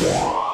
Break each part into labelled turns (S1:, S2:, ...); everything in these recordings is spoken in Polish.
S1: Yeah.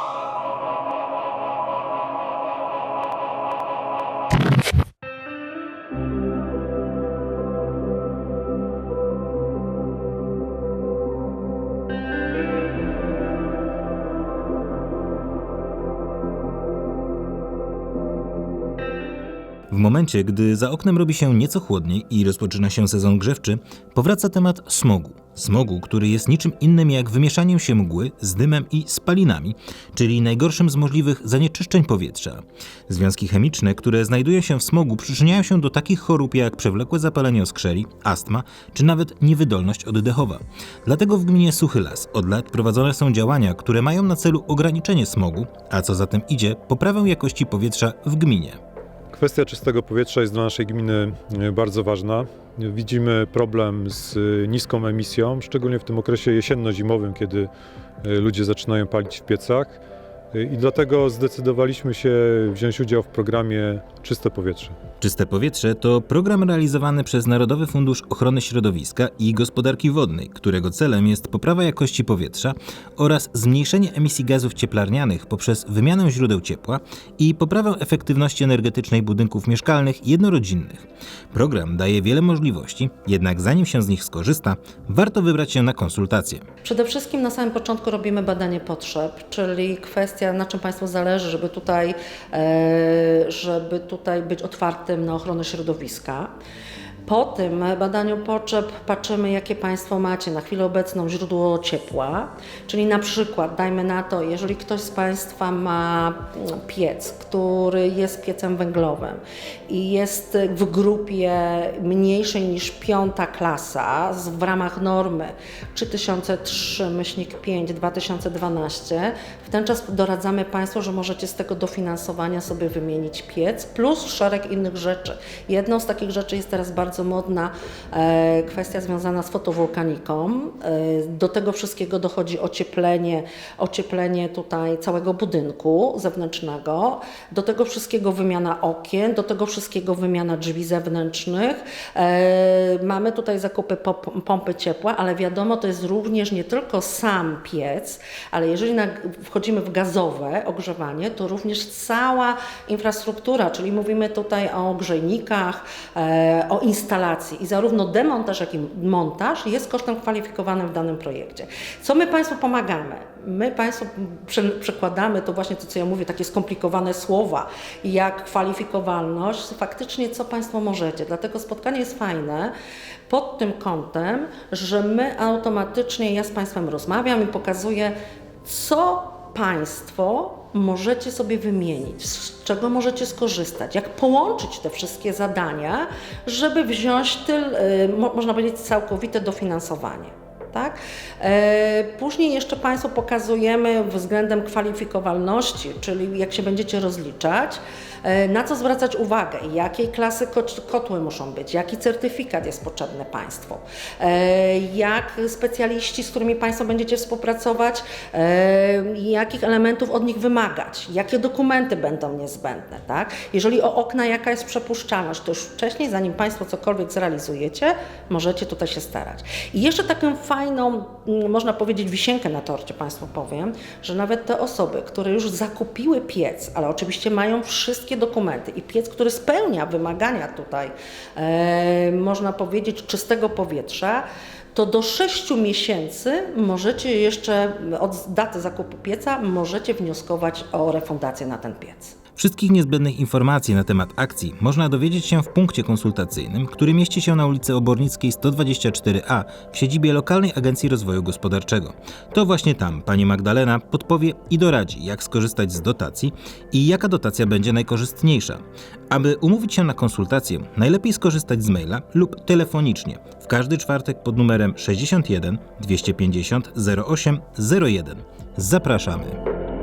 S1: W momencie, gdy za oknem robi się nieco chłodniej i rozpoczyna się sezon grzewczy, powraca temat smogu. Smogu, który jest niczym innym jak wymieszaniem się mgły z dymem i spalinami, czyli najgorszym z możliwych zanieczyszczeń powietrza. Związki chemiczne, które znajdują się w smogu, przyczyniają się do takich chorób jak przewlekłe zapalenie oskrzeli, astma czy nawet niewydolność oddechowa. Dlatego w gminie Suchy Las od lat prowadzone są działania, które mają na celu ograniczenie smogu, a co za tym idzie, poprawę jakości powietrza w gminie.
S2: Kwestia czystego powietrza jest dla naszej gminy e, bardzo ważna. Widzimy problem z e, niską emisją, szczególnie w tym okresie jesienno-zimowym, kiedy e, ludzie zaczynają palić w piecach. I dlatego zdecydowaliśmy się wziąć udział w programie Czyste Powietrze.
S1: Czyste powietrze to program realizowany przez Narodowy Fundusz Ochrony Środowiska i Gospodarki Wodnej, którego celem jest poprawa jakości powietrza oraz zmniejszenie emisji gazów cieplarnianych poprzez wymianę źródeł ciepła i poprawę efektywności energetycznej budynków mieszkalnych jednorodzinnych. Program daje wiele możliwości, jednak zanim się z nich skorzysta, warto wybrać się na konsultacje.
S3: Przede wszystkim na samym początku robimy badanie potrzeb, czyli kwestia, na czym Państwu zależy, żeby tutaj, e, żeby tutaj być otwartym na ochronę środowiska. Po tym badaniu potrzeb patrzymy, jakie Państwo macie na chwilę obecną źródło ciepła, czyli na przykład, dajmy na to, jeżeli ktoś z Państwa ma piec, który jest piecem węglowym i jest w grupie mniejszej niż piąta klasa w ramach normy 3003 myślnik 5 2012, w ten czas doradzamy Państwu, że możecie z tego dofinansowania sobie wymienić piec plus szereg innych rzeczy. Jedną z takich rzeczy jest teraz bardzo modna e, kwestia związana z fotowolkaniką. E, do tego wszystkiego dochodzi ocieplenie, ocieplenie tutaj całego budynku zewnętrznego. Do tego wszystkiego wymiana okien, do tego wszystkiego wymiana drzwi zewnętrznych. E, mamy tutaj zakupy pompy ciepła, ale wiadomo, to jest również nie tylko sam piec, ale jeżeli wchodzimy w gazowe ogrzewanie, to również cała infrastruktura, czyli mówimy tutaj o grzejnikach, o instalacji i zarówno demontaż, jak i montaż jest kosztem kwalifikowanym w danym projekcie. Co my Państwu pomagamy? My Państwu przekładamy to właśnie to, co ja mówię, takie skomplikowane słowa, jak kwalifikowalność, faktycznie co Państwo możecie. Dlatego spotkanie jest fajne pod tym kątem, że my automatycznie, ja z Państwem rozmawiam i pokazuję, co Państwo możecie sobie wymienić, z czego możecie skorzystać, jak połączyć te wszystkie zadania, żeby wziąć tyl, y, mo- można powiedzieć, całkowite dofinansowanie. Tak? E, Później jeszcze Państwu pokazujemy względem kwalifikowalności, czyli jak się będziecie rozliczać, e, na co zwracać uwagę, jakiej klasy ko- kotły muszą być, jaki certyfikat jest potrzebny Państwu, e, jak specjaliści, z którymi Państwo będziecie współpracować, jakich elementów od nich wymagać, jakie dokumenty będą niezbędne. Tak? Jeżeli o okna, jaka jest przepuszczalność, to już wcześniej, zanim Państwo cokolwiek zrealizujecie, możecie tutaj się starać. I jeszcze taką fajną, mm, można powiedzieć, wisienkę na torcie Państwu powiem, że nawet te osoby, które już zakupiły piec, ale oczywiście mają wszystkie dokumenty i piec, który spełnia wymagania tutaj, e, można powiedzieć, czystego powietrza, to do 6 miesięcy możecie jeszcze od daty zakupu pieca możecie wnioskować o refundację na ten piec.
S1: Wszystkich niezbędnych informacji na temat akcji można dowiedzieć się w punkcie konsultacyjnym, który mieści się na ulicy Obornickiej 124A w siedzibie lokalnej Agencji Rozwoju Gospodarczego. To właśnie tam pani Magdalena podpowie i doradzi, jak skorzystać z dotacji i jaka dotacja będzie najkorzystniejsza. Aby umówić się na konsultację, najlepiej skorzystać z maila lub telefonicznie w każdy czwartek pod numerem 61 250 08 01. Zapraszamy.